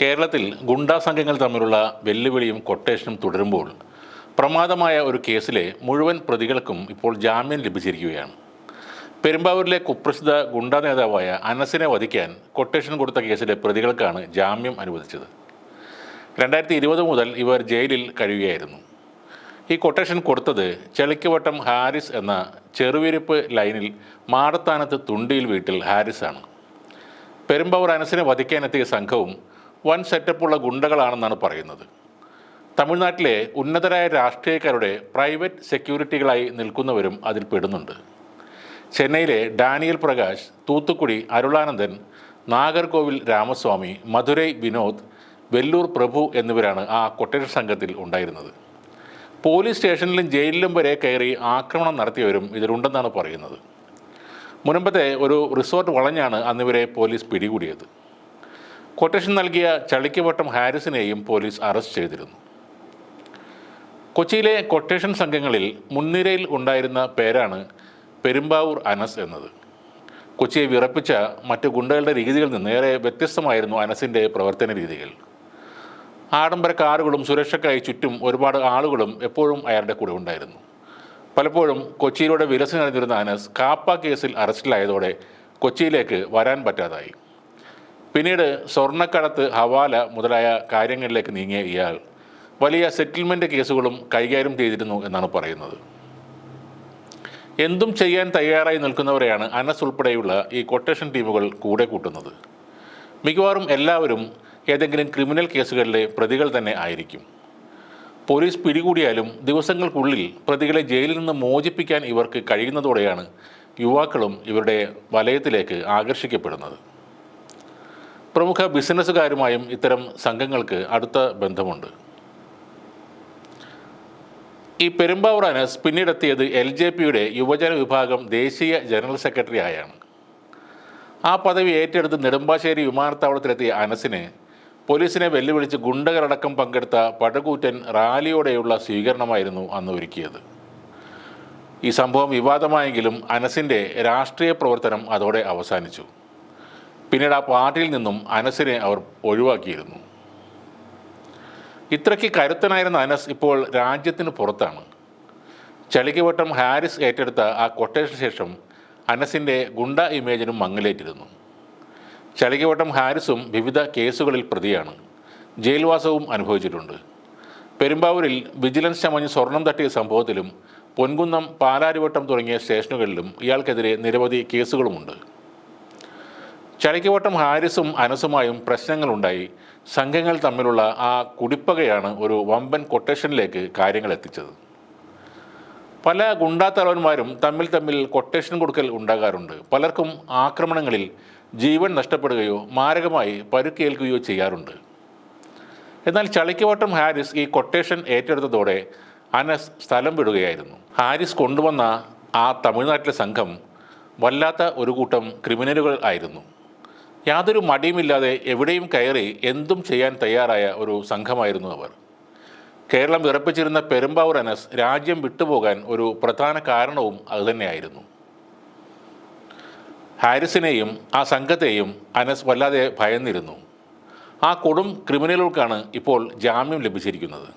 കേരളത്തിൽ ഗുണ്ടാ സംഘങ്ങൾ തമ്മിലുള്ള വെല്ലുവിളിയും കൊട്ടേഷനും തുടരുമ്പോൾ പ്രമാദമായ ഒരു കേസിലെ മുഴുവൻ പ്രതികൾക്കും ഇപ്പോൾ ജാമ്യം ലഭിച്ചിരിക്കുകയാണ്. പെരുമ്പാവൂരിലെ കുപ്രസിദ്ധ ഗുണ്ടാ നേതാവായ അനസിനെ വധിക്കാൻ കൊട്ടേഷൻ കൊടുത്ത കേസിലെ പ്രതികൾക്കാണ് ജാമ്യം അനുവദിച്ചത്. രണ്ടായിരത്തി ഇരുപത് മുതൽ ഇവർ ജയിലിൽ കഴിയുകയായിരുന്നു. ഈ കൊട്ടേഷൻ കൊടുത്തത് ചെളിക്കവട്ടം ഹാരിസ് എന്ന ചെറുവിരിപ്പ് ലൈനിൽ മാടത്താനത്ത് തുണ്ടിയിൽ വീട്ടിൽ ഹാരിസാണ്. പെരുമ്പാവൂർ അനസിനെ വധിക്കാനെത്തിയ സംഘവും വൻ സെറ്റപ്പുള്ള ഗുണ്ടകളാണെന്നാണ് പറയുന്നത്. തമിഴ്നാട്ടിലെ ഉന്നതരായ രാഷ്ട്രീയക്കാരുടെ പ്രൈവറ്റ് സെക്യൂരിറ്റികളായി നിൽക്കുന്നവരും അതിൽ പെടുന്നുണ്ട്. ചെന്നൈയിലെ ഡാനിയൽ പ്രകാശ് തൂത്തുക്കുടി അരുളാനന്ദൻ നാഗർകോവിൽ രാമസ്വാമി മധുരൈ വിനോദ് വെല്ലൂർ പ്രഭു എന്നിവരാണ് ആ കൊട്ടേഷൻ സംഘത്തിൽ ഉണ്ടായിരുന്നത്. പോലീസ് സ്റ്റേഷനിലും ജയിലിലും വരെ കയറി ആക്രമണം നടത്തിയവരും ഇതിലുണ്ടെന്നാണ് പറയുന്നത്. മുൻപത്തെ ഒരു റിസോർട്ട് വളഞ്ഞാണ് അന്നിവരെ പോലീസ് പിടികൂടിയത്. കൊട്ടേഷൻ നൽകിയ ചളിക്കവട്ടം ഹാരിസിനെയും പോലീസ് അറസ്റ്റ് ചെയ്തിരുന്നു. കൊച്ചിയിലെ കൊട്ടേഷൻ സംഘങ്ങളിൽ മുൻനിരയിൽ ഉണ്ടായിരുന്ന പേരാണ് പെരുമ്പാവൂർ അനസ് എന്നത്. കൊച്ചിയെ വിറപ്പിച്ച മറ്റു ഗുണ്ടകളുടെ രീതികളിൽ നിന്ന് ഏറെ വ്യത്യസ്തമായിരുന്നു അനസിന്റെ പ്രവർത്തന രീതികൾ. ആഡംബര കാറുകളും സുരക്ഷയ്ക്കായി ചുറ്റും ഒരുപാട് ആളുകളും എപ്പോഴും അയാളുടെ കൂടെ ഉണ്ടായിരുന്നു. പലപ്പോഴും കൊച്ചിയിലൂടെ വിലസി നടന്നിരുന്ന അനസ് കാപ്പ കേസിൽ അറസ്റ്റിലായതോടെ കൊച്ചിയിലേക്ക് വരാൻ പറ്റാതായി. പിന്നീട് സ്വർണക്കടത്ത് ഹവാല മുതലായ കാര്യങ്ങളിലേക്ക് നീങ്ങിയ ഇയാൾ വലിയ സെറ്റിൽമെന്റ് കേസുകളും കൈകാര്യം ചെയ്തിരുന്നു എന്നാണ് പറയുന്നത്. എന്തും ചെയ്യാൻ തയ്യാറായി നിൽക്കുന്നവരെയാണ് അനസ് ഉൾപ്പെടെയുള്ള ഈ കൊട്ടേഷൻ ടീമുകൾ കൂടെ കൂട്ടുന്നത്. മിക്കവാറും എല്ലാവരും ഏതെങ്കിലും ക്രിമിനൽ കേസുകളിലെ പ്രതികൾ തന്നെ ആയിരിക്കും. പോലീസ് പിടികൂടിയാലും ദിവസങ്ങൾക്കുള്ളിൽ പ്രതികളെ ജയിലിൽ നിന്ന് മോചിപ്പിക്കാൻ ഇവർക്ക് കഴിയുന്നതോടെയാണ് യുവാക്കളും ഇവരുടെ വലയത്തിലേക്ക് ആകർഷിക്കപ്പെടുന്നത്. പ്രമുഖ ബിസിനസ്സുകാരുമായും ഇത്തരം സംഘങ്ങൾക്ക് അടുത്ത ബന്ധമുണ്ട്. ഈ പെരുമ്പാവൂർ അനസ് പിന്നീടെത്തിയത് എൽ ജെ പിയുടെ യുവജന വിഭാഗം ദേശീയ ജനറൽ സെക്രട്ടറി ആയാണ്. ആ പദവി ഏറ്റെടുത്ത് നെടുമ്പാശ്ശേരി വിമാനത്താവളത്തിലെത്തിയ അനസിന് പോലീസിനെ വെല്ലുവിളിച്ച് ഗുണ്ടകളടക്കം പങ്കെടുത്ത പടകൂറ്റൻ റാലിയോടെയുള്ള സ്വീകരണമായിരുന്നു അന്ന് ഒരുക്കിയത്. ഈ സംഭവം വിവാദമായെങ്കിലും അനസിന്റെ രാഷ്ട്രീയ പ്രവർത്തനം അതോടെ അവസാനിച്ചു. പിന്നീട് ആ പാർട്ടിയിൽ നിന്നും അനസിനെ അവർ ഒഴിവാക്കിയിരുന്നു. ഇത്രയ്ക്ക് കരുത്തനായിരുന്ന അനസ് ഇപ്പോൾ രാജ്യത്തിന് പുറത്താണ്. ചളിക്കവട്ടം ഹാരിസ് ഏറ്റെടുത്ത ആ കൊട്ടേഷന് ശേഷം അനസിന്റെ ഗുണ്ട ഇമേജിനും മങ്ങലേറ്റിരുന്നു. ചളിക്കവട്ടം ഹാരിസും വിവിധ കേസുകളിൽ പ്രതിയാണ്. ജയിൽവാസവും അനുഭവിച്ചിട്ടുണ്ട്. പെരുമ്പാവൂരിൽ വിജിലൻസ് ചമഞ്ഞ് സ്വർണം തട്ടിയ സംഭവത്തിലും പൊൻകുന്നം പാലാരിവട്ടം തുടങ്ങിയ സ്റ്റേഷനുകളിലും ഇയാൾക്കെതിരെ നിരവധി കേസുകളുമുണ്ട്. ചളിക്കവട്ടം ഹാരിസും അനസുമായും പ്രശ്നങ്ങളുണ്ടായി. സംഘങ്ങൾ തമ്മിലുള്ള ആ കുടിപ്പകയാണ് ഒരു വമ്പൻ കൊട്ടേഷനിലേക്ക് കാര്യങ്ങൾ എത്തിച്ചത്. പല ഗുണ്ടാത്തലവന്മാരും തമ്മിൽ തമ്മിൽ കൊട്ടേഷൻ കൊടുക്കൽ ഉണ്ടാകാറുണ്ട്. പലർക്കും ആക്രമണങ്ങളിൽ ജീവൻ നഷ്ടപ്പെടുകയോ മാരകമായി പരുക്കേൽക്കുകയോ ചെയ്യാറുണ്ട്. എന്നാൽ ചളിക്കവട്ടം ഹാരിസ് ഈ കൊട്ടേഷൻ ഏറ്റെടുത്തതോടെ അനസ് സ്ഥലം വിടുകയായിരുന്നു. ഹാരിസ് കൊണ്ടുവന്ന ആ തമിഴ്നാട്ടിലെ സംഘം വല്ലാത്ത ഒരു കൂട്ടം ക്രിമിനലുകൾ ആയിരുന്നു. യാതൊരു മടിയുമില്ലാതെ എവിടെയും കയറി എന്തും ചെയ്യാൻ തയ്യാറായ ഒരു സംഘമായിരുന്നു അവർ. കേരളം വിറപ്പിച്ചിരുന്ന പെരുമ്പാവൂർ അനസ് രാജ്യം വിട്ടുപോകാൻ ഒരു പ്രധാന കാരണവും അതുതന്നെയായിരുന്നു. ഹാരിസിനെയും ആ സംഘത്തെയും അനസ് വല്ലാതെ ഭയന്നിരുന്നു. ആ കൊടും ക്രിമിനലുകൾക്കാണ് ഇപ്പോൾ ജാമ്യം ലഭിച്ചിരിക്കുന്നത്.